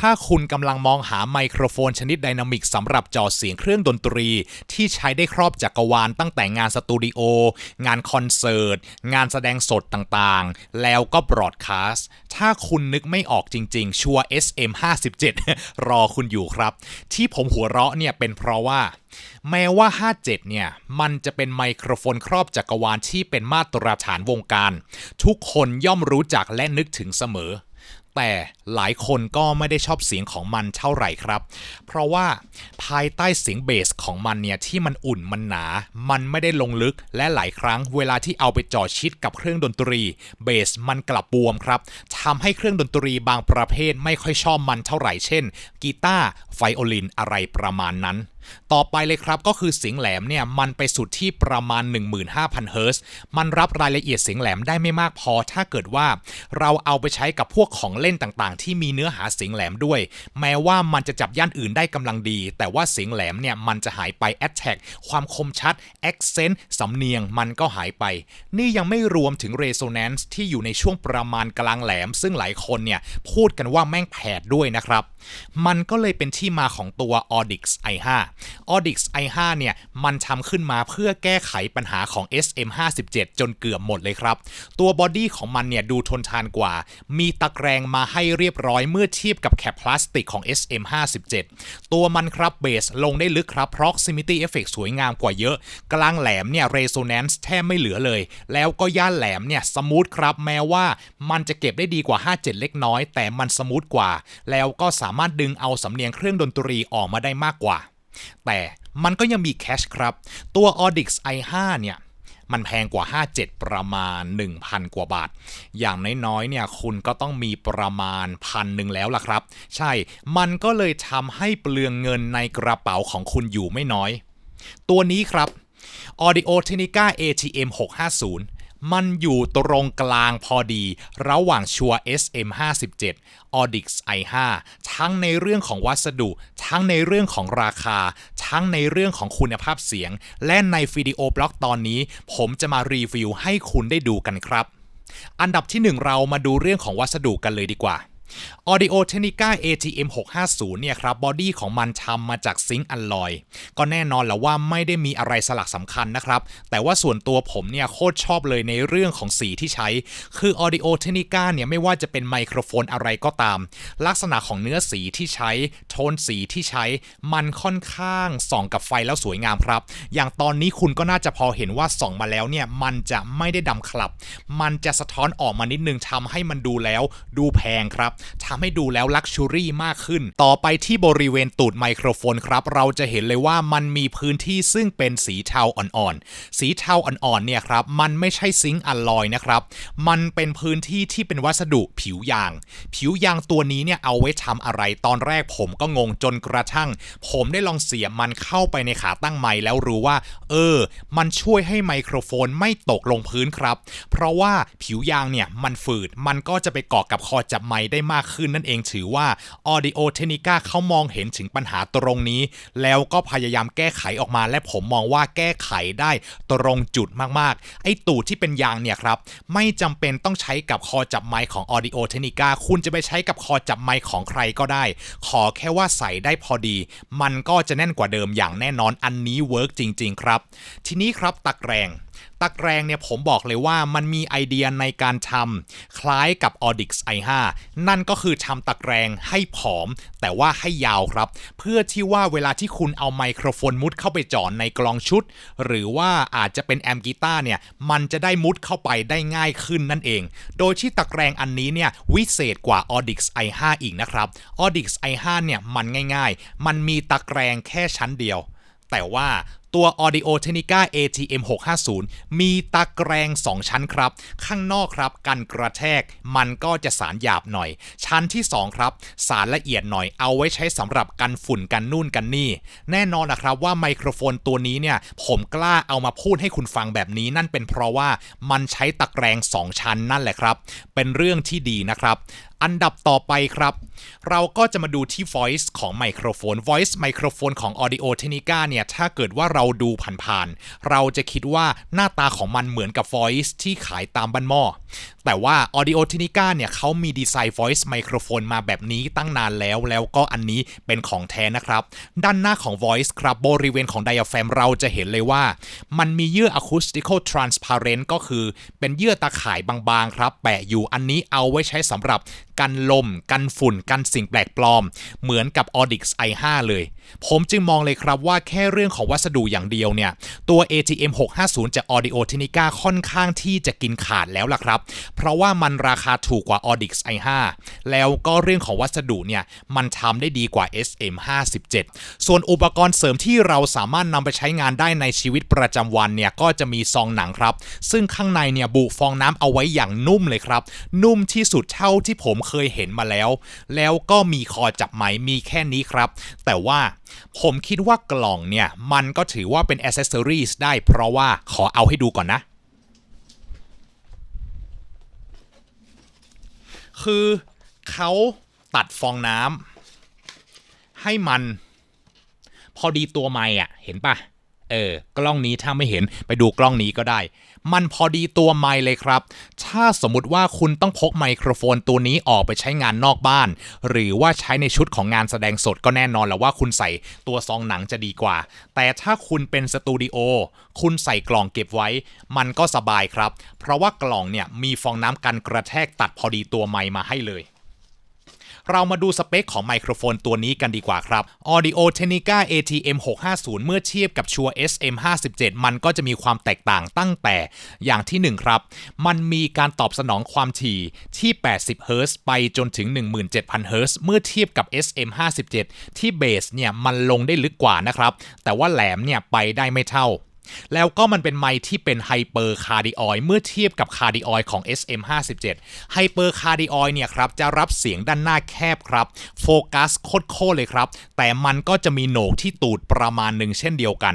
ถ้าคุณกำลังมองหาไมโครโฟนชนิดไดนามิกสำหรับจอเสียงเครื่องดนตรี ที่ใช้ได้ครอบจักรวาลตั้งแต่งานสตูดิโอ งานคอนเสิร์ต งานแสดงสดต่างๆ แล้วก็บรอดคาสต์ถ้าคุณนึกไม่ออกจริงๆ ชัวร์ SM57 รอคุณอยู่ครับ ที่ผมหัวเราะเนี่ยเป็นเพราะว่าแม้ว่า 57 เนี่ย มันจะเป็นไมโครโฟนครอบจักรวาลที่เป็นมาตรฐานวงการ ทุกคนย่อมรู้จักและนึกถึงเสมอ แต่หลายคนก็ไม่ได้ชอบเสียงของมันเท่าไหร่ครับ เพราะว่าภายใต้เสียงเบสของมันเนี่ยที่มันอุ่นมันหนา มันไม่ได้ลงลึกและหลายครั้งเวลาที่เอาไปจ่อชิดกับเครื่องดนตรีเบสมันกลับบวมครับทำให้เครื่องดนตรีบางประเภทไม่ค่อยชอบมันเท่าไหร่เช่นกีตาร์ไฟโอลินอะไรประมาณนั้นต่อไปเลยครับก็คือเสียงแหลมเนี่ยมันไปสุดที่ประมาณ 15,000 เฮิร์ตซ์มันรับรายละเอียดเสียงแหลมได้ไม่มากพอ ถ้าเกิดว่าเราเอาไปใช้กับพวกของเล่นต่างๆ ที่มีเนื้อหาเสียงแหลมด้วย แม้ว่ามันจะจับย่านอื่นได้กำลังดี แต่ว่าเสียงแหลมเนี่ยมันจะหายไป Attack ความคมชัด Accent สำเนียงมันก็หายไป นี่ยังไม่รวมถึง Resonance ที่อยู่ในช่วงประมาณกลางแหลม ซึ่งหลายคนเนี่ยพูดกันว่าแม่งแผดด้วยนะครับ มันก็เลยเป็นที่มาของตัว Audix i5 Audix i5 เนี่ยมันทำขึ้นมาเพื่อแก้ไขปัญหาของ SM57 จนเกือบหมดเลยครับ ตัวบอดี้ของมันเนี่ยดูทนทานกว่า มีตะแกรงมาให้เรียบร้อยเมื่อเทียบกับแคปพลาสติกของ SM57 ตัวมันครับเบสลงได้ลึกครับ Proximity Effect สวยงามกว่าเยอะ กลางแหลมเนี่ย Resonance แทบไม่เหลือเลย แล้วก็ย่านแหลมเนี่ยสมูทครับแม้ว่ามันจะเก็บได้ดีกว่า 57 เล็กน้อย แต่มันสมูทกว่า แล้วก็สามารถดึงเอาสำเนียงเครื่องดนตรีออกมาได้มากกว่า แต่มันก็ยังมีแคชครับ ตัว Audix i5 เนี่ยมันแพงกว่า 57 ประมาณ 1,000 กว่าบาท อย่างน้อยๆ เนี่ย คุณก็ต้องมีประมาณพันหนึ่งแล้วล่ะครับ ใช่ มันก็เลยทำให้เปลืองเงินในกระเป๋าของคุณอยู่ไม่น้อย ตัวนี้ครับ Audio Technica ATM 650 มันอยู่ตรงกลางพอดี ระหว่างชัว SM57 Audix i5 ทั้งในเรื่องของวัสดุ ทั้งในเรื่องของราคา ทั้งในเรื่องของคุณภาพเสียง และในวิดีโอบล็อกตอนนี้ ผมจะมารีวิวให้คุณได้ดูกันครับ อันดับที่ 1 เรามาดูเรื่องของวัสดุกันเลยดีกว่า Audio Technica ATM 650เนี่ยครับบอดี้ของมันทำมาจากซิงค์อัลลอยก็แน่นอนแหละว่าไม่ได้มีอะไรสลักสำคัญนะครับ แต่ว่าส่วนตัวผมเนี่ยโคตรชอบเลยในเรื่องของสีที่ใช้ คือ Audio Technica เนี่ยไม่ว่าจะเป็นไมโครโฟนอะไรก็ตาม ลักษณะของเนื้อสีที่ใช้ โทนสีที่ใช้ มันค่อนข้างส่องกับไฟแล้วสวยงามครับ อย่างตอนนี้คุณก็น่าจะพอเห็นว่าส่องมาแล้วเนี่ยมันจะไม่ได้ดำคลับ มันจะสะท้อนออกมานิดนึงทำให้มันดูแล้วดูแพงครับทำให้ดูแล้วลักชัวรี่มากขึ้น ต่อไปที่บริเวณตูดไมโครโฟนครับ เราจะเห็นเลยว่ามันมีพื้นที่ซึ่งเป็นสีเทาอ่อนๆ สีเทาอ่อนๆ เนี่ยครับ มันไม่ใช่ซิงค์อลลอยนะครับ มันเป็นพื้นที่ที่เป็นวัสดุผิวยาง ผิวยางตัวนี้เนี่ยเอาไว้ทำอะไร ตอนแรกผมก็งงจนกระทั่ง ผมได้ลองเสียบมันเข้าไปในขาตั้งไมค์แล้วรู้ว่า เออ มันช่วยให้ไมโครโฟนไม่ตกลงพื้นครับ เพราะว่าผิวยางเนี่ยมันฝืด มันก็จะไปเกาะกับคอจับไมค์ได้มากขึ้นนั่นเองถือว่า Audio Technica เขามองเห็นถึงปัญหาตรงนี้ แล้วก็พยายามแก้ไขออกมา และผมมองว่าแก้ไขได้ตรงจุดมากๆ ไอ้ตูดที่เป็นยางเนี่ยครับ ไม่จำเป็นต้องใช้กับคอจับไมค์ของ Audio Technica คุณจะไปใช้กับคอจับไมค์ของใครก็ได้ ขอแค่ว่าใส่ได้พอดี มันก็จะแน่นกว่าเดิมอย่างแน่นอนอันนี้เวิร์กจริง ๆ ครับ ทีนี้ครับตะแกรง ตะแกรงเนี่ยผมบอกเลยว่ามันมีไอเดียในการทำคล้ายกับ Audix i5 นั่นก็คือทำตะแกรงให้ผอม แต่ว่าให้ยาวครับ เพื่อที่ว่าเวลาที่คุณเอาไมโครโฟนมุดเข้าไปจ่อในกลองชุด หรือว่าอาจจะเป็นแอมกีตาร์เนี่ยมันจะได้มุดเข้าไปได้ง่ายขึ้นนั่นเอง โดยที่ตะแกรงอันนี้เนี่ยวิเศษกว่า Audix i5 อีกนะครับ Audix i5 เนี่ยมันง่าย ๆ มันมีตะแกรงแค่ชั้นเดียวแต่ว่า ตัว Audio Technica ATM 650มีตะแกรง2 ชั้นครับ ข้างนอกครับกันกระแทกมันก็จะสารหยาบหน่อย ชั้นที่ 2 ครับ สารละเอียดหน่อยเอาไว้ใช้สำหรับกันฝุ่นกันนู่นกันนี่ แน่นอนนะครับว่าไมโครโฟนตัวนี้เนี่ย ผมกล้าเอามาพูดให้คุณฟังแบบนี้นั่นเป็นเพราะว่ามันใช้ตะแกรง 2 ชั้นนั่นแหละครับ เป็นเรื่องที่ดีนะครับอันดับต่อไปครับ เราก็จะมาดูที่ voice ของไมโครโฟน voice ไมโครโฟนของ Audio Technica เนี่ย ถ้าเกิดว่าเราดูผ่านๆ เราจะคิดว่าหน้าตาของมันเหมือนกับ voice ที่ขายตามบ้านหม้อแต่ว่า Audio Technica เนี่ยเขามีดีไซน์ voice microphone มาแบบนี้ตั้งนานแล้ว แล้วก็อันนี้เป็นของแท้นะครับ ด้านหน้าของ voice ครับบริเวณของ diaphragm เราจะเห็นเลยว่า มันมีเยื่อ acoustical transparent ก็คือเป็นเยื่อตาข่ายบางๆครับ แปะอยู่อันนี้เอาไว้ใช้สำหรับกันลม กันฝุ่น กันสิ่งแปลกปลอม เหมือนกับ Audix i5 เลย ผมจึงมองเลยครับว่าแค่เรื่องของวัสดุอย่างเดียวเนี่ย ตัว ATM 650 จาก Audio Technica ค่อนข้างที่จะกินขาดแล้วล่ะครับ เพราะว่ามันราคาถูกกว่า Audix i5 แล้วก็เรื่องของวัสดุเนี่ย มันทำได้ดีกว่า SM57 ส่วนอุปกรณ์เสริมที่เราสามารถนำไปใช้งานได้ในชีวิตประจำวันเนี่ย ก็จะมีซองหนังครับ ซึ่งข้างในเนี่ยบุฟองน้ำเอาไว้อย่างนุ่มเลยครับ นุ่มที่สุดเท่าที่ผมเคยเห็นมาแล้ว แล้วก็มีคอจับไหมมีแค่นี้ครับ แต่ว่าผมคิดว่ากล่องเนี่ย มันก็ถือว่าเป็นอ c c e s s o r i e s ได้เพราะว่าขอเอาให้ดูก่อนนะ คือเขาตัดฟองน้ำให้มัน พอดีตัวไม้อะเห็นปะ เออกล้องนี้ถ้าไม่เห็นไปดูกล้องนี้ก็ได้ มันพอดีตัวไมค์เลยครับ ถ้าสมมติว่าคุณต้องพกไมโครโฟนตัวนี้ออกไปใช้งานนอกบ้าน หรือว่าใช้ในชุดของงานแสดงสดก็แน่นอนแล้วว่าคุณใส่ตัวซองหนังจะดีกว่า แต่ถ้าคุณเป็นสตูดิโอคุณใส่กล่องเก็บไว้ มันก็สบายครับ เพราะว่ากล่องเนี่ยมีฟองน้ำกันกระแทกตัดพอดีตัวไมค์มาให้เลย เรามาดูสเปคของไมโครโฟนตัวนี้กันดีกว่าครับ Audio Technica ATM 650เมื่อเทียบกับ Shure SM57 มันก็จะมีความแตกต่างตั้งแต่อย่างที่ 1 ครับ มันมีการตอบสนองความถี่ที่ 80เฮิรตซ์ไปจนถึง 17,000เฮิรตซ์เมื่อเทียบกับ SM57 ที่เบสเนี่ยมันลงได้ลึกกว่านะครับ แต่ว่าแหลมเนี่ยไปได้ไม่เท่า แล้วก็มันเป็นไมค์ที่เป็นไฮเปอร์คาร์ดิออยเมื่อเทียบกับคาร์ดิออยของ SM57 ไฮเปอร์คาร์ดิออยเนี่ยครับจะรับเสียงด้านหน้าแคบครับ โฟกัสโคตรๆเลยครับ แต่มันก็จะมีโหนกที่ตูดประมาณหนึ่งเช่นเดียวกัน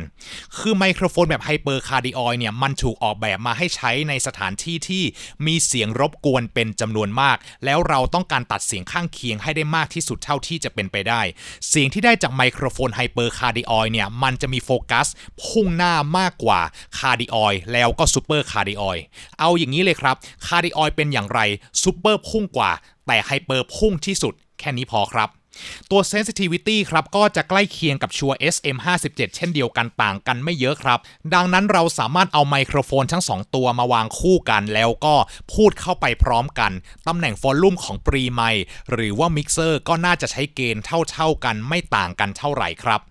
คือไมโครโฟนแบบไฮเปอร์คาร์ดิออยเนี่ยมันถูกออกแบบมาให้ใช้ในสถานที่ที่มีเสียงรบกวนเป็นจำนวนมาก แล้วเราต้องการตัดเสียงข้างเคียงให้ได้มากที่สุดเท่าที่จะเป็นไปได้ เสียงที่ได้จากไมโครโฟนไฮเปอร์คาร์ดิออยเนี่ยมันจะมีโฟกัสพุ่งหน้ามากกว่าคาร์ดิออยแล้วก็ซูเปอร์คาร์ดิออยเอาอย่างนี้เลยครับคาร์ดิออยเป็นอย่างไรซูเปอร์พุ่งกว่า แต่ไฮเปอร์พุ่งที่สุด แค่นี้พอครับตัว sensitivity ครับ ก็จะใกล้เคียงกับชัว SM57 เช่นเดียวกันต่างกันไม่เยอะครับ ดังนั้นเราสามารถเอาไมโครโฟนทั้ง 2 ตัวมาวางคู่กันแล้วก็พูดเข้าไปพร้อมกัน ตำแหน่งฟอลลุ่มของปรีไมค์หรือว่ามิกเซอร์ก็น่าจะใช้เกณฑ์เท่าๆกันไม่ต่างกันเท่าไหร่ครับ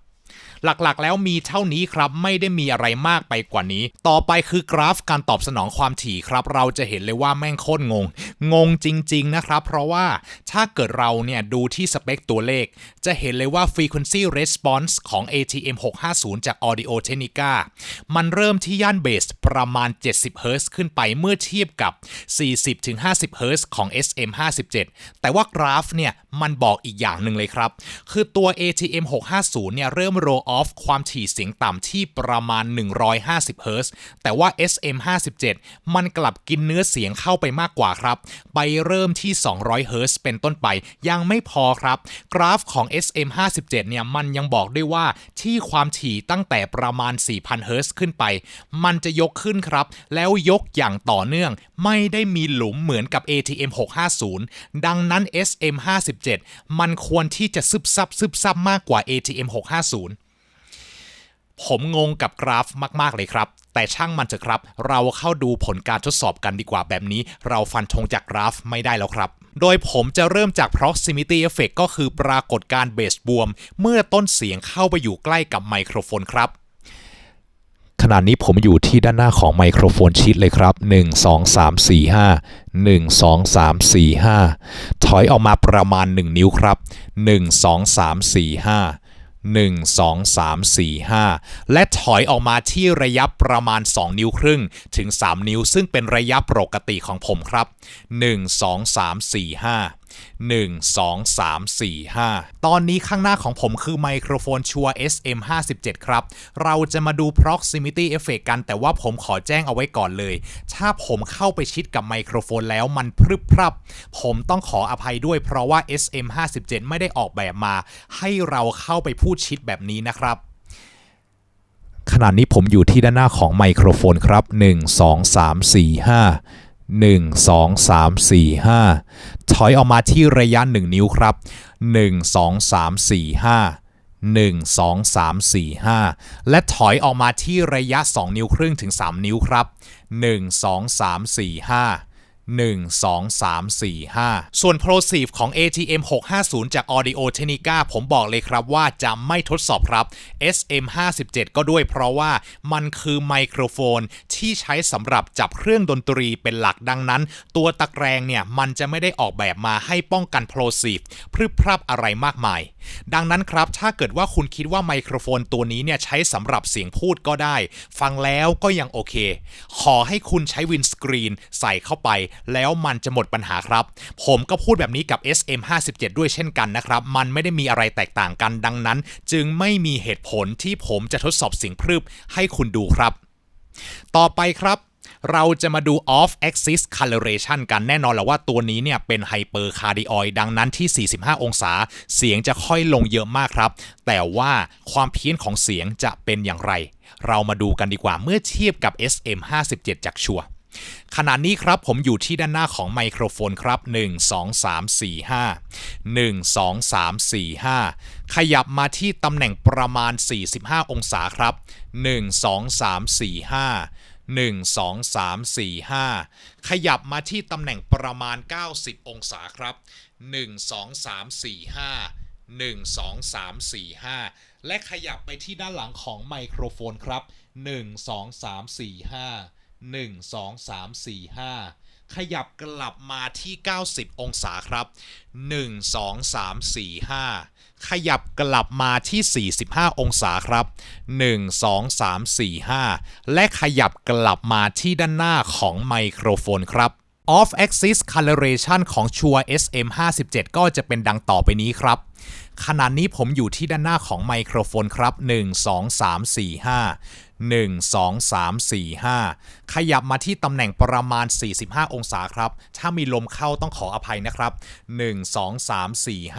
หลักๆ แล้วมีเท่านี้ครับไม่ได้มีอะไรมากไปกว่านี้ ต่อไปคือกราฟการตอบสนองความถี่ครับ เราจะเห็นเลยว่าแม่งโคตรงง งงจริง ๆ นะครับ เพราะว่าถ้าเกิดเราเนี่ยดูที่สเปคตัวเลข จะเห็นเลยว่า frequency response ของ ATM 650 จาก Audio Technica มันเริ่มที่ย่านเบสประมาณ 70เฮิรตขึ้นไปเมื่อเทียบกับ 40-50เฮิรตของ SM57 แต่ว่ากราฟเนี่ยมันบอกอีกอย่างหนึ่งเลยครับ คือตัว ATM 650เนี่ยเริ่ม roll off ความถี่เสียงต่ำที่ประมาณ 150เฮิรตซ์แต่ว่า SM57 มันกลับกินเนื้อเสียงเข้าไปมากกว่าครับ ไปเริ่มที่ 200เฮิรตซ์เป็นต้นไปยังไม่พอครับ กราฟของ SM57 เนี่ยมันยังบอกด้วยว่าที่ความถี่ตั้งแต่ประมาณ 4,000เฮิรตซ์ขึ้นไป มันจะยกขึ้นครับ แล้วยกอย่างต่อเนื่อง ไม่ได้มีหลุมเหมือนกับ ATM 650 ดังนั้น SM57 มันควรที่จะซึบซับซึบซับมากกว่า ATM 650 ผมงงกับกราฟมากๆเลยครับ แต่ช่างมันเถอะครับ เราเข้าดูผลการทดสอบกันดีกว่าแบบนี้ เราฟันธงจากกราฟไม่ได้แล้วครับโดยผมจะเริ่มจาก proximity effect ก็คือปรากฏการเบสบวม เมื่อต้นเสียงเข้าไปอยู่ใกล้กับไมโครโฟนครับ ขณะนี้ผมอยู่ที่ด้านหน้าของไมโครโฟนชิดเลยครับ 1 2 3 4 5 1 2 3 4 5 ถอยออกมาประมาณ 1 นิ้วครับ 1 2 3 4 5 1 2 3 4 5 และถอยออกมาที่ระยะประมาณ 2 นิ้วครึ่งถึง 3 นิ้ว ซึ่งเป็นระยะปกติของผมครับ 1 2 3 4 5 1 2 3 4 5 ตอนนี้ข้างหน้าของผมคือไมโครโฟนชัว SM57 ครับ เราจะมาดู proximity effect กัน แต่ว่าผมขอแจ้งเอาไว้ก่อนเลย ถ้าผมเข้าไปชิดกับไมโครโฟนแล้วมันพรึบพรับ ผมต้องขออภัยด้วยเพราะว่า SM57 ไม่ได้ออกแบบมา ให้เราเข้าไปพูดชิดแบบนี้นะครับขณะนี้ผมอยู่ที่ด้านหน้าของไมโครโฟนครับ 1 2 3 4 5 1 2 3 4 5 ถอยออกมาที่ระยะ 1 นิ้วครับ 1 2 3 4 5 1 2 3 4 5 และถอยออกมาที่ระยะ 2 นิ้วครึ่งถึง 3 นิ้วครับ 1 2 3 4 5 1 2 3 4 5 ส่วน Plosive ของ ATM 650 จาก Audio Technica ผมบอกเลยครับว่าจะไม่ทดสอบครับ SM 57ก็ด้วยเพราะว่ามันคือไมโครโฟนที่ใช้สำหรับจับเครื่องดนตรีเป็นหลักดังนั้น ตัวตะแกรงเนี่ย มันจะไม่ได้ออกแบบมาให้ป้องกัน Plosive พรึบพรับอะไรมากมาย ดังนั้นครับ ถ้าเกิดว่าคุณคิดว่าไมโครโฟนตัวนี้เนี่ย ใช้สำหรับเสียงพูดก็ได้ ฟังแล้วก็ยังโอเค ขอให้คุณใช้วินสกรีนใส่เข้าไปแล้วมันจะหมดปัญหาครับ ผมก็พูดแบบนี้กับ SM57 ด้วยเช่นกันนะครับ มันไม่ได้มีอะไรแตกต่างกันดังนั้น จึงไม่มีเหตุผลที่ผมจะทดสอบเสียงพรึบให้คุณดูครับ ต่อไปครับเราจะมาดู off axis coloration กันแน่นอนและว่าตัวนี้เนี่ยเป็น hyper cardioid ดังนั้นที่ 45 องศา เสียงจะค่อยลงเยอะมากครับ แต่ว่าความเพี้ยนของเสียงจะเป็นอย่างไร เรามาดูกันดีกว่าเมื่อเทียบกับ SM57 จากชัวร์ ขณะนี้ครับผมอยู่ที่ด้านหน้าของไมโครโฟนครับ 1 2 3 4 5 1 2 3 4 5 ขยับมาที่ตำแหน่งประมาณ 45 องศาครับ 1 2 3 4 5 1 2 3 4 5 ขยับมาที่ตำแหน่งประมาณ 90 องศาครับ 1 2 3 4 5 1 2 3 4 5 และขยับไปที่ด้านหลังของไมโครโฟนครับ 1 2 3 4 5 1 2 3 4 5 ขยับกลับมาที่ 90 องศาครับ 1 2 3 4 5 ขยับกลับมาที่ 45 องศาครับ 1 2 3 4 5 และขยับกลับมาที่ด้านหน้าของไมโครโฟนครับ off axis coloration ของชัว SM57 ก็จะเป็นดังต่อไปนี้ครับ ขณะนี้ผมอยู่ที่ด้านหน้าของไมโครโฟนครับ 1 2 3 4 5 1 2 3 4 5 ขยับมาที่ตำแหน่งประมาณ 45 องศาครับ ถ้ามีลมเข้าต้องขออภัยนะครับ 1 2 3 4 5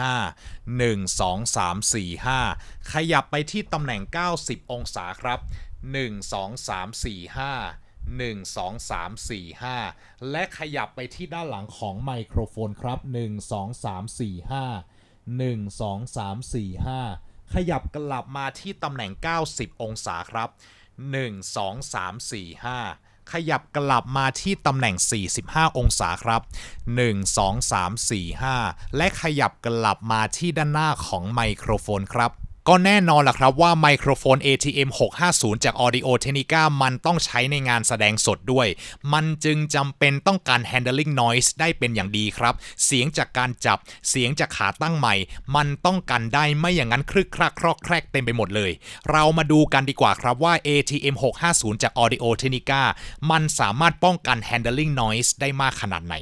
1 2 3 4 5 ขยับไปที่ตำแหน่ง 90 องศาครับ 1 2 3 4 5 1 2 3 4 5 และขยับไปที่ด้านหลังของไมโครโฟนครับ 1 2 3 4 5 1 2 3 4 5 ขยับกลับมาที่ตำแหน่ง 90 องศาครับ 1 2 3 4 5 ขยับกลับมาที่ตำแหน่ง 45 องศาครับ 1 2 3 4 5 และขยับกลับมาที่ด้านหน้าของไมโครโฟนครับ ก็แน่นอนล่ะครับว่าไมโครโฟน ATM 650 จาก Audio Technica มันต้องใช้ในงานแสดงสดด้วย มันจึงจำเป็นต้องการ handling noise ได้เป็นอย่างดีครับ เสียงจากการจับ เสียงจากขาตั้งใหม่ มันต้องกันได้ไม่อย่างนั้นครึกครักครอกแครกเต็มไปหมดเลย เรามาดูกันดีกว่าครับว่า ATM 650 จาก Audio Technica มันสามารถป้องกัน handling noise ได้มากขนาดไหน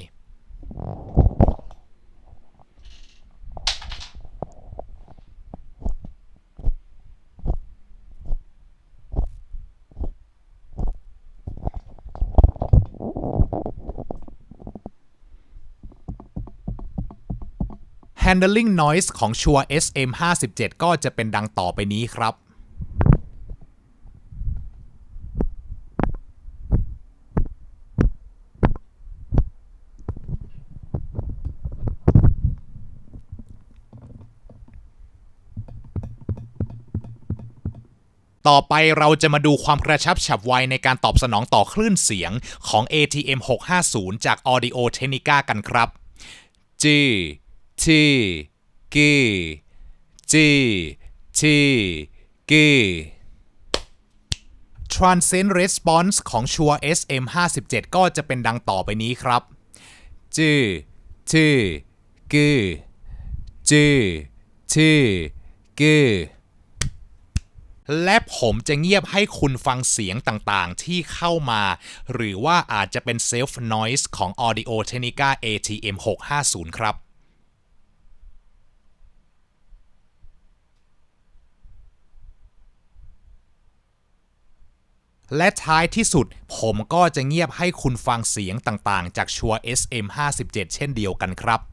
Handling Noise ของชัว SM57 ก็จะเป็นดังต่อไปนี้ครับต่อไปเราจะมาดูความกระชับฉับไวในการตอบสนองต่อคลื่นเสียงของ ATM 650 จาก Audio Technica กันครับ G T G G T G Transient Response ของชัว SM57 ก็จะเป็นดังต่อไปนี้ครับ G T G G T G และผมจะเงียบให้คุณฟังเสียงต่างๆ ที่เข้ามา หรือว่าอาจจะเป็น Self Noise ของ Audio Technica ATM 650 ครับ และท้ายที่สุด ผมก็จะเงียบให้คุณฟังเสียงต่างๆ จากชัว SM57 เช่นเดียวกันครับ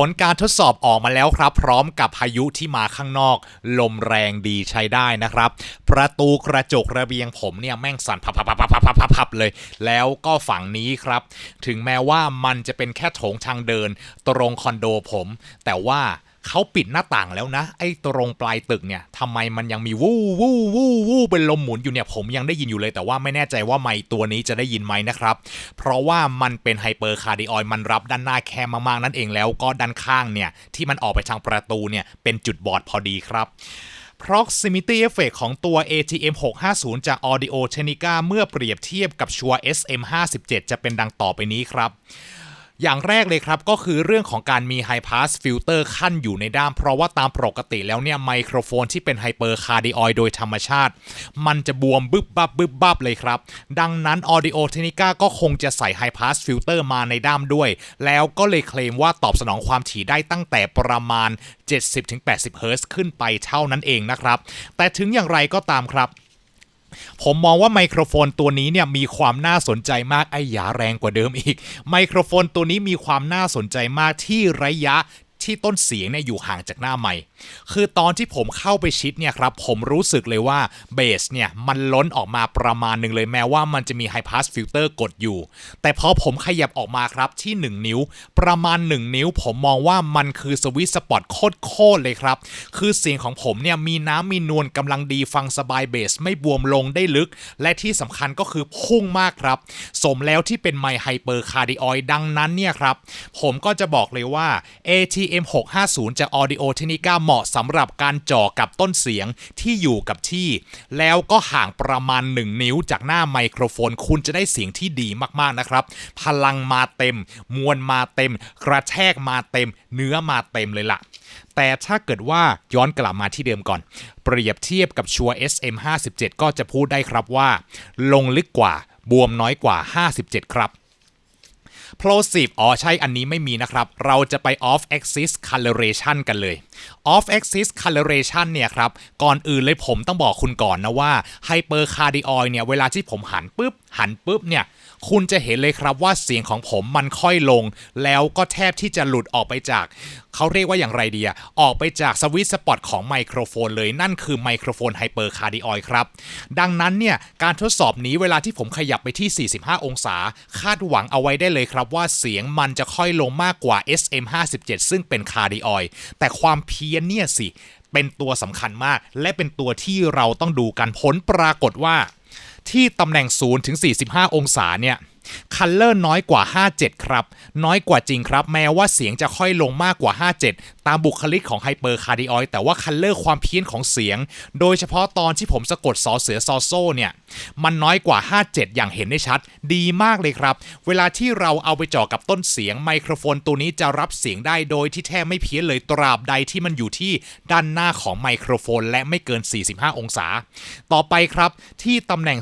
ผลการทดสอบออกมาแล้วครับ พร้อมกับพายุที่มาข้างนอก ลมแรงดีใช้ได้นะครับ ประตูกระจกระเบียงผมเนี่ยแม่งสั่นพับๆๆๆๆเลย แล้วก็ฝั่งนี้ครับ ถึงแม้ว่ามันจะเป็นแค่โถงทางเดิน ตรงคอนโดผม แต่ว่า เขาปิดหน้าต่างแล้วนะ ไอ้ตรงปลายตึกเนี่ยทำไมมันยังมีวู้วู้วู้วู้เป็นลมหมุนอยู่เนี่ยผมยังได้ยินอยู่เลยแต่ว่าไม่แน่ใจว่าไมค์ตัวนี้จะได้ยินไหมนะครับ เพราะว่ามันเป็นไฮเปอร์คาร์ดิออยมันรับด้านหน้าแคบมากๆนั่นเองแล้วก็ด้านข้างเนี่ย ที่มันออกไปทางประตูเนี่ย เป็นจุดบอดพอดีครับ Proximity Effect ของตัว ATM 650จาก Audio Technica เมื่อเปรียบเทียบกับชัว SM 57จะเป็นดังต่อไปนี้ครับ อย่างแรกเลยครับก็คือเรื่องของการมี High Pass Filter ขั้นอยู่ในด้าม เพราะว่าตามปกติแล้วเนี่ยไมโครโฟนที่เป็นไฮเปอร์คาร์ดิออยโดยธรรมชาติ มันจะบวมบึบบับบึบบับเลยครับ ดังนั้น Audio Technica ก็คงจะใส่ High Pass Filter มาในด้ามด้วย แล้วก็เลยเคลมว่าตอบสนองความถี่ได้ตั้งแต่ประมาณ 70-80 Hz ขึ้นไปเท่านั้นเองนะครับ แต่ถึงอย่างไรก็ตามครับ ผมมองว่าไมโครโฟนตัวนี้เนี่ยมีความน่าสนใจมากไอ้หยาแรงกว่าเดิมอีก ไมโครโฟนตัวนี้มีความน่าสนใจมากที่ระยะ ที่ต้นเสียงเนี่ยอยู่ห่างจากหน้าไมค์คือตอนที่ผมเข้าไปชิดเนี่ยครับผมรู้สึกเลยว่าเบสเนี่ยมันล้นออกมาประมาณหนึ่งเลยแม้ว่ามันจะมีไฮพาสฟิลเตอร์กดอยู่ แต่พอผมขยับออกมาครับที่ 1 นิ้ว ประมาณ 1 นิ้ว ผมมองว่ามันคือสวิตช์สปอตโคตรๆเลยครับ คือเสียงของผมเนี่ยมีน้ำมีนวลกำลังดีฟังสบายเบสไม่บวมลงได้ลึก และที่สำคัญก็คือพุ่งมากครับ สมแล้วที่เป็นไมค์ไฮเปอร์คาร์ดิออยดังนั้นเนี่ยครับ ผมก็จะบอกเลยว่า ATM 650 จาก Audio Technica เหมาะสำหรับการจ่อกับต้นเสียงที่อยู่กับที่ แล้วก็ห่างประมาณ 1 นิ้วจากหน้าไมโครโฟน คุณจะได้เสียงที่ดีมากๆนะครับ พลังมาเต็ม มวลมาเต็ม กระแทกมาเต็ม เนื้อมาเต็มเลยล่ะแต่ถ้าเกิดว่าย้อนกลับมาที่เดิมก่อน เปรียบเทียบกับชัว SM57 ก็จะพูดได้ครับว่า ลงลึกกว่าบวมน้อยกว่า 57 ครับ plosive อ๋อใช่อันนี้ไม่มีนะครับ เราจะไป off axis coloration กันเลย off axis coloration เนี่ยครับ ก่อนอื่นเลยผมต้องบอกคุณก่อนนะว่า hypercardioid เนี่ย เวลาที่ผมหันปุ๊บ หันปุ๊บเนี่ยคุณจะเห็นเลยครับว่าเสียงของผมมันค่อยลง แล้วก็แทบที่จะหลุดออกไปจากเขาเรียกว่าอย่างไรดีอะออกไปจากสวิตช์สปอตของไมโครโฟนเลยนั่นคือไมโครโฟนไฮเปอร์คาร์ดิออยครับ ดังนั้นเนี่ยการทดสอบนี้เวลาที่ผมขยับไปที่ 45 องศา คาดหวังเอาไว้ได้เลยครับว่าเสียงมันจะค่อยลงมากกว่า SM57 ซึ่งเป็นคาร์ดิออยแต่ความเพี้ยนเนี่ยสิ เป็นตัวสำคัญมาก และเป็นตัวที่เราต้องดูกันผลปรากฏว่า ที่ตำแหน่ง0ถึง45 องศาเนี่ย คัลเลอร์น้อยกว่า 57 ครับ น้อยกว่าจริงครับ แม้ว่าเสียงจะค่อยลงมากกว่า 57 ตามบุคลิกของไฮเปอร์คาร์ดิออยแต่ว่าคัลเลอร์ความเพี้ยนของเสียง โดยเฉพาะตอนที่ผมสะกดสอเสือซอโซ่เนี่ย มันน้อยกว่า 57 อย่างเห็นได้ชัด ดีมากเลยครับ เวลาที่เราเอาไปจ่อกับต้นเสียงไมโครโฟนตัวนี้จะรับเสียงได้โดยที่แทบไม่เพี้ยนเลยตราบใดที่มันอยู่ที่ด้านหน้าของไมโครโฟน และไม่เกิน 45 องศา ต่อไปครับที่ตำแหน่ง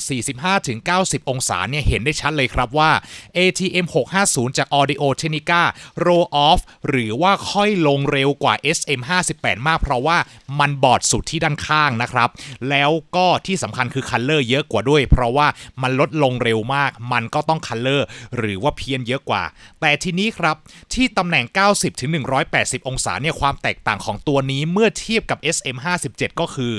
45-90 องศาเนี่ยเห็นได้ชัดเลยครับว่า ATM 650 จาก Audio Technica roll off หรือว่าค่อยลงเร็วกว่า SM 58มาก เพราะว่ามันบอดสุดที่ด้านข้างนะครับ แล้วก็ที่สำคัญคือคัลเลอร์เยอะกว่าด้วย เพราะว่ามันลดลงเร็วมาก มันก็ต้องคัลเลอร์หรือว่าเพี้ยนเยอะกว่า แต่ทีนี้ครับที่ตำแหน่ง 90ถึง180 องศาเนี่ยความแตกต่างของตัวนี้เมื่อเทียบกับ SM 57ก็คือ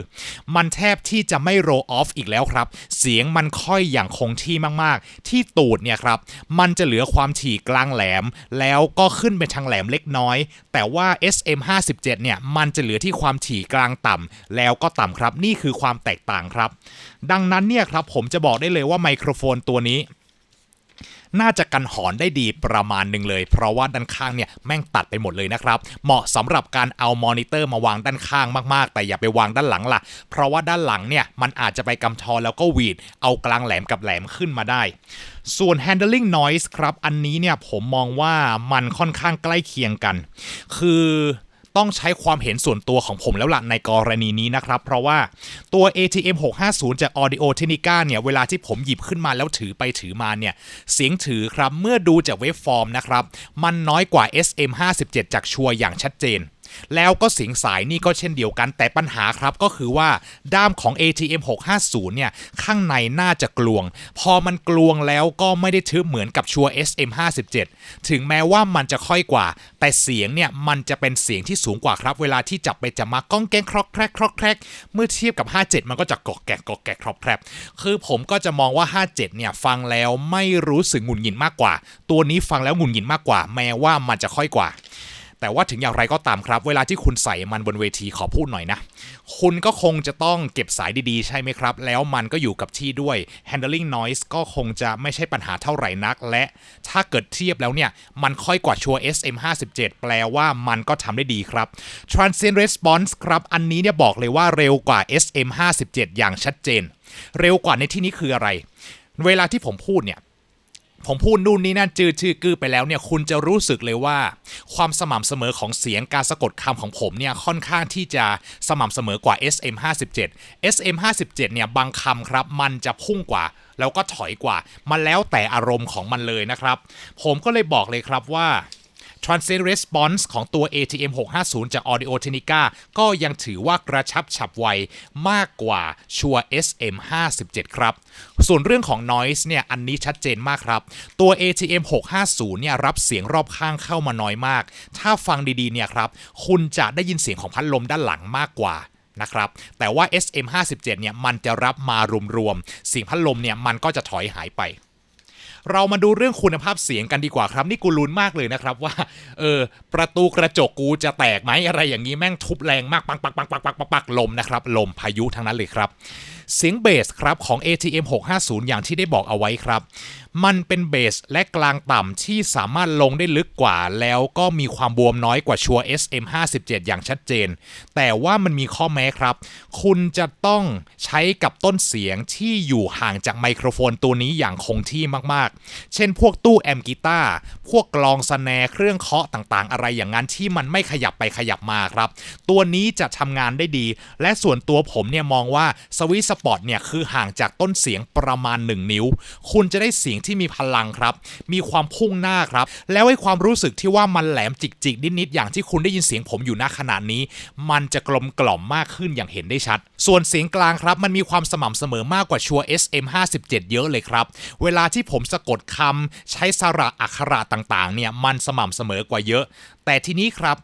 มันแทบที่จะไม่ roll off อีกแล้วครับ เสียงมันค่อยอย่างคงที่มาก ๆ ที่ตูดเนี่ยครับมันจะเหลือความถี่กลางแหลม แล้วก็ขึ้นเป็นทางแหลมเล็กน้อย แต่ว่า SM 57 เนี่ยมันจะเหลือที่ความถี่กลางต่ำแล้วก็ต่ำครับนี่คือความแตกต่างครับ ดังนั้นเนี่ยครับผมจะบอกได้เลยว่าไมโครโฟนตัวนี้ น่าจะกันหอนได้ดีประมาณหนึ่งเลย เพราะว่าด้านข้างเนี่ยแม่งตัดไปหมดเลยนะครับ เหมาะสำหรับการเอามอนิเตอร์มาวางด้านข้างมากๆ แต่อย่าไปวางด้านหลังล่ะ เพราะว่าด้านหลังเนี่ยมันอาจจะไปกำทอแล้วก็หวีด เอากลางแหลมกับแหลมขึ้นมาได้ ส่วน handling noise ครับ อันนี้เนี่ยผมมองว่ามันค่อนข้างใกล้เคียงกัน คือ ต้องใช้ความเห็นส่วนตัวของผมแล้วล่ะในกรณีนี้นะครับ เพราะว่าตัว ATM 650 จาก Audio Technica เนี่ย เวลาที่ผมหยิบขึ้นมาแล้วถือไปถือมาเนี่ย เสียงถือครับ เมื่อดูจากเวฟฟอร์มนะครับ มันน้อยกว่า SM 57จากชัวอย่างชัดเจน แล้วก็เสียงสายนี่ก็เช่นเดียวกัน แต่ปัญหาครับก็คือว่าด้ามของ ATM 650เนี่ยข้างในน่าจะกลวง พอมันกลวงแล้วก็ไม่ได้ทึบเหมือนกับชัว SM 57ถึงแม้ว่ามันจะค่อยกว่า แต่เสียงเนี่ยมันจะเป็นเสียงที่สูงกว่าครับ เวลาที่จับไปจับมาก้องแกงครอกแครกครอกแครกเมื่อเทียบกับ 57 มันก็จะกอกแกกกอกแกกครอกแครกคือผมก็จะมองว่า 57 เนี่ยฟังแล้วไม่รู้สึกหงุดหงิดมากกว่า ตัวนี้ฟังแล้วหงุดหงิดมากกว่า แม้ว่ามันจะค่อยกว่า แต่ว่าถึงอย่างไรก็ตามครับ เวลาที่คุณใส่มันบนเวทีขอพูดหน่อยนะ คุณก็คงจะต้องเก็บสายดีๆ ใช่ไหมครับ แล้วมันก็อยู่กับที่ด้วย handling noise ก็คงจะไม่ใช่ปัญหาเท่าไหร่นัก และถ้าเกิดเทียบแล้วเนี่ย มันค่อยกว่าชัว SM57 แปลว่ามันก็ทำได้ดีครับ transient response ครับ อันนี้เนี่ยบอกเลยว่าเร็วกว่า SM57 อย่างชัดเจน เร็วกว่าในที่นี้คืออะไร เวลาที่ผมพูดเนี่ย ผมพูดนู่นนี่นั่นจืดชื่อกือไปแล้วเนี่ยคุณจะรู้สึกเลยว่า ความสม่ำเสมอของเสียงการสะกดคำของผมเนี่ยค่อนข้างที่จะสม่ำเสมอกว่า SM57 SM57 เนี่ยบางคำครับมันจะพุ่งกว่า แล้วก็ถอยกว่า มันแล้วแต่อารมณ์ของมันเลยนะครับ ผมก็เลยบอกเลยครับว่า Transient Response ของตัว ATM 650 จาก Audio Technica ก็ยังถือว่ากระชับฉับไวมากกว่าชัว SM 57ครับ ส่วนเรื่องของ Noise เนี่ย อันนี้ชัดเจนมากครับ ตัว ATM 650เนี่ยรับเสียงรอบข้างเข้ามาน้อยมาก ถ้าฟังดีๆเนี่ยครับ คุณจะได้ยินเสียงของพัดลมด้านหลังมากกว่านะครับ แต่ว่า SM 57เนี่ย มันจะรับมารวมๆเสียงพัดลมเนี่ย มันก็จะถอยหายไป เรามาดูเรื่องคุณภาพเสียงกันดีกว่าครับนี่กูลุ้นมากเลยนะครับว่าเออประตูกระจกกูจะแตกไหมอะไรอย่างนี้แม่งทุบแรงมากปังปังปังปังปังปังปังลมนะครับลมพายุทั้งนั้นเลยครับ เสียงเบสครับของ ATM 650 อย่างที่ได้บอกเอาไว้ครับ มันเป็นเบสและกลางต่ำที่สามารถลงได้ลึกกว่า แล้วก็มีความบวมน้อยกว่าชัว SM 57อย่างชัดเจน แต่ว่ามันมีข้อแม้ครับ คุณจะต้องใช้กับต้นเสียงที่อยู่ห่างจากไมโครโฟนตัวนี้อย่างคงที่มากๆ เช่นพวกตู้แอมกีตาร์พวกกลองสแนร์เครื่องเคาะต่างๆ อะไรอย่างนั้นที่มันไม่ขยับไปขยับมาครับ ตัวนี้จะทำงานได้ดี และส่วนตัวผมเนี่ยมองว่าสวิสปอร์ตเนี่ยคือห่างจากต้นเสียงประมาณ 1 นิ้ว คุณจะได้เสียงที่มีพลังครับ มีความพุ่งหน้าครับ แล้วไอ้ความรู้สึกที่ว่ามันแหลมจิกๆนิดๆอย่างที่คุณได้ยินเสียงผมอยู่ณขณะนี้ มันจะกลมกล่อมมากขึ้นอย่างเห็นได้ชัด ส่วนเสียงกลางครับมันมีความสม่ำเสมอมากกว่าชัว SM57 เยอะเลยครับ เวลาที่ผมสะกดคำใช้สระอักขระต่างๆเนี่ยมันสม่ำเสมอกว่าเยอะ แต่ทีนี้ครับ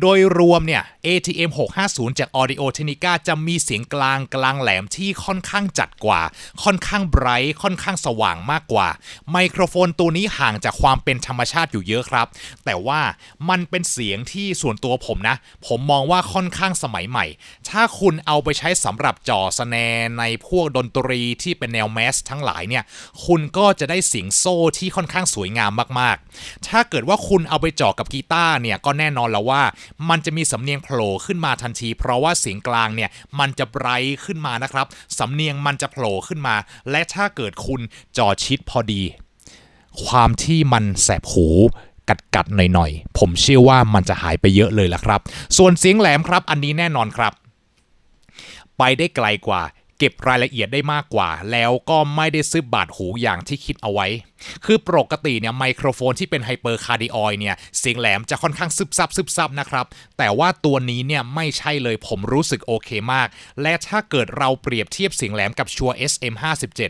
โดยรวมเนี่ย ATM 650 จาก Audio Technica จะมีเสียงกลางกลางแหลมที่ค่อนข้างจัดกว่า ค่อนข้างไบรท์ค่อนข้างสว่างมากกว่า ไมโครโฟนตัวนี้ห่างจากความเป็นธรรมชาติอยู่เยอะครับ แต่ว่ามันเป็นเสียงที่ส่วนตัวผมนะ ผมมองว่าค่อนข้างสมัยใหม่ ถ้าคุณเอาไปใช้สำหรับจอสแนร์ในพวกดนตรีที่เป็นแนวแมสทั้งหลายเนี่ย คุณก็จะได้เสียงโซ่ที่ค่อนข้างสวยงามมากๆ ถ้าเกิดว่าคุณเอาไปจ่อกับกีตาร์เนี่ยก็แน่นอนแล้วว่ามันจะมีสำเนียงโผล่ขึ้นมาทันที เพราะว่าเสียงกลางเนี่ยมันจะไบรท์ขึ้นมานะครับสำเนียงมันจะโผล่ขึ้นมา และถ้าเกิดคุณจ่อชิดพอดี ความที่มันแสบหูกัดกัดๆหน่อยๆ ผมเชื่อว่ามันจะหายไปเยอะเลยละครับ ส่วนเสียงแหลมครับ อันนี้แน่นอนครับ ไปได้ไกลกว่า ก็บรายละเอียดได้มากกว่า แล้วก็ไม่ได้ซึบบาดหูอย่างที่คิดเอาไว้ คือปกติเนี่ยไมโครโฟนที่เป็นไฮเปอร์คาร์ดิออยเนี่ยเสียงแหลมจะค่อนข้างซึบซับซึบซับนะครับ แต่ว่าตัวนี้เนี่ยไม่ใช่เลยผมรู้สึกโอเคมาก และถ้าเกิดเราเปรียบเทียบเสียงแหลมกับชัว SM57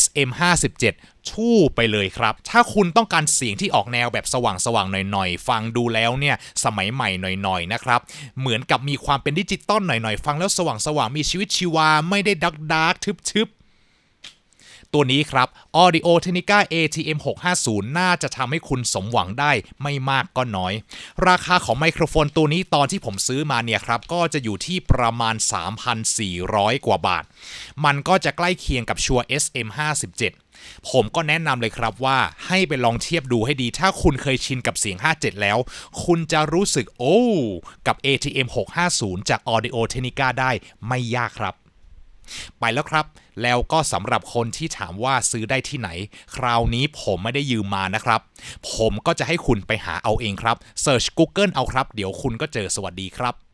SM57 ชู่ไปเลยครับ ถ้าคุณต้องการเสียงที่ออกแนวแบบสว่างๆหน่อยๆ ฟังดูแล้วเนี่ยสมัยใหม่หน่อยๆนะครับ เหมือนกับมีความเป็นดิจิตอลหน่อยๆ ฟังแล้วสว่างๆมีชีวิตชีวา ไม่ได้ดักดักทึบๆตัวนี้ครับ Audio Technica ATM 650น่าจะทำให้คุณสมหวังได้ไม่มากก็น้อย ราคาของไมโครโฟนตัวนี้ตอนที่ผมซื้อมาเนี่ยครับ ก็จะอยู่ที่ประมาณ 3,400 กว่าบาท มันก็จะใกล้เคียงกับชัว SM57 ผมก็แนะนำเลยครับว่าให้ไปลองเทียบดูให้ดี ถ้าคุณเคยชินกับเสียง 57 แล้ว คุณจะรู้สึกโอ้กับ ATM 650 จาก Audio Technica ได้ไม่ยากครับ ไปแล้วครับ แล้วก็สำหรับคนที่ถามว่าซื้อได้ที่ไหน คราวนี้ผมไม่ได้ยืมมานะครับ ผมก็จะให้คุณไปหาเอาเองครับ Search Google เอาครับ เดี๋ยวคุณก็เจอสวัสดีครับ